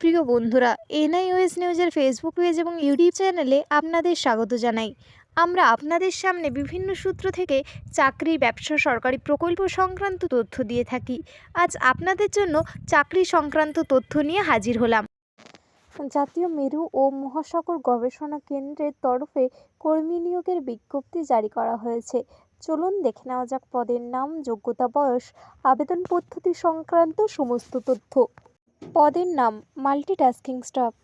প্রিয় বন্ধুরা, এনআইওএস নিউজের ফেসবুক পেজ এবং ইউটিউব চ্যানেলে আপনাদের স্বাগত জানাই। আমরা আপনাদের সামনে বিভিন্ন সূত্র থেকে চাকরি, ব্যবসা, সরকারি প্রকল্প সংক্রান্ত তথ্য দিয়ে থাকি। আজ আপনাদের জন্য চাকরি সংক্রান্ত তথ্য নিয়ে হাজির হলাম। জাতীয় মেরু ও মহাসাগর গবেষণা কেন্দ্রের তরফে কর্মী নিয়োগের বিজ্ঞপ্তি জারি করা হয়েছে। চলুন দেখে নেওয়া যাক পদের নাম, যোগ্যতা, বয়স, আবেদন পদ্ধতি সংক্রান্ত সমস্ত তথ্য। পদের নাম মাল্টিটাস্কিং স্টাফ।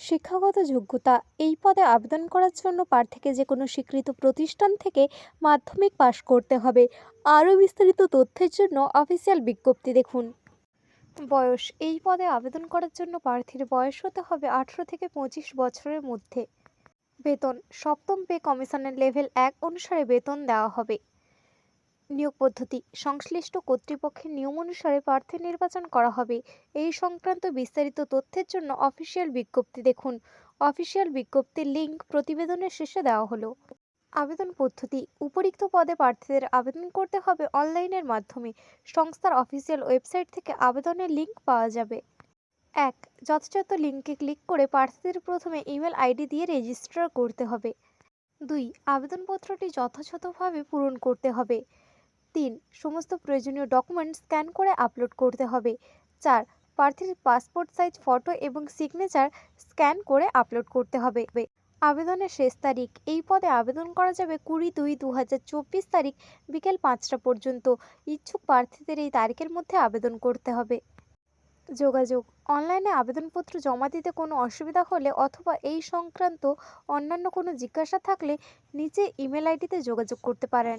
শিক্ষাগত যোগ্যতা, এই পদে আবেদন করার জন্য প্রার্থীকে যে কোনো স্বীকৃত প্রতিষ্ঠান থেকে মাধ্যমিক পাশ করতে হবে। আরও বিস্তারিত তথ্যের জন্য অফিসিয়াল বিজ্ঞপ্তি দেখুন। বয়স, এই পদে আবেদন করার জন্য প্রার্থীর বয়স হতে হবে আঠেরো থেকে পঁচিশ বছরের মধ্যে। বেতন, সপ্তম পে কমিশনের লেভেল এক অনুসারে বেতন দেওয়া হবে। নিয়োগ পদ্ধতি। সংশ্লিষ্ট কর্তৃপক্ষের নিয়ম অনুসারে প্রার্থী নির্বাচন করা হবে। এই সংক্রান্ত বিস্তারিত তথ্যের জন্য অফিসিয়াল বিজ্ঞপ্তি দেখুন। অফিসিয়াল বিজ্ঞপ্তির লিঙ্ক প্রতিবেদনের শেষে দেওয়া হলো। আবেদন পদ্ধতি। উপরিক্ত পদে প্রার্থীদের আবেদন করতে হবে অনলাইনের মাধ্যমে। সংস্থার অফিসিয়াল ওয়েবসাইট থেকে আবেদনের লিঙ্ক পাওয়া যাবে। এক, যথাযথ লিঙ্কে ক্লিক করে প্রার্থীদের প্রথমে ইমেল আইডি দিয়ে রেজিস্টার করতে হবে। দুই, আবেদনপত্রটি যথাযথভাবে পূরণ করতে হবে। তিন, সমস্ত প্রয়োজনীয় ডকুমেন্ট স্ক্যান করে আপলোড করতে হবে। চার, প্রার্থীর পাসপোর্ট সাইজ ফটো এবং সিগনেচার স্ক্যান করে আপলোড করতে হবে। আবেদনের শেষ তারিখ, এই পদে আবেদন করা যাবে কুড়ি দুই দু তারিখ বিকেল পাঁচটা পর্যন্ত। ইচ্ছুক প্রার্থীদের এই তারিখের মধ্যে আবেদন করতে হবে। যোগাযোগ, অনলাইনে আবেদনপত্র জমা দিতে কোনো অসুবিধা হলে অথবা এই সংক্রান্ত অন্যান্য কোনো জিজ্ঞাসা থাকলে নিচে ইমেল আইডিতে যোগাযোগ করতে পারেন।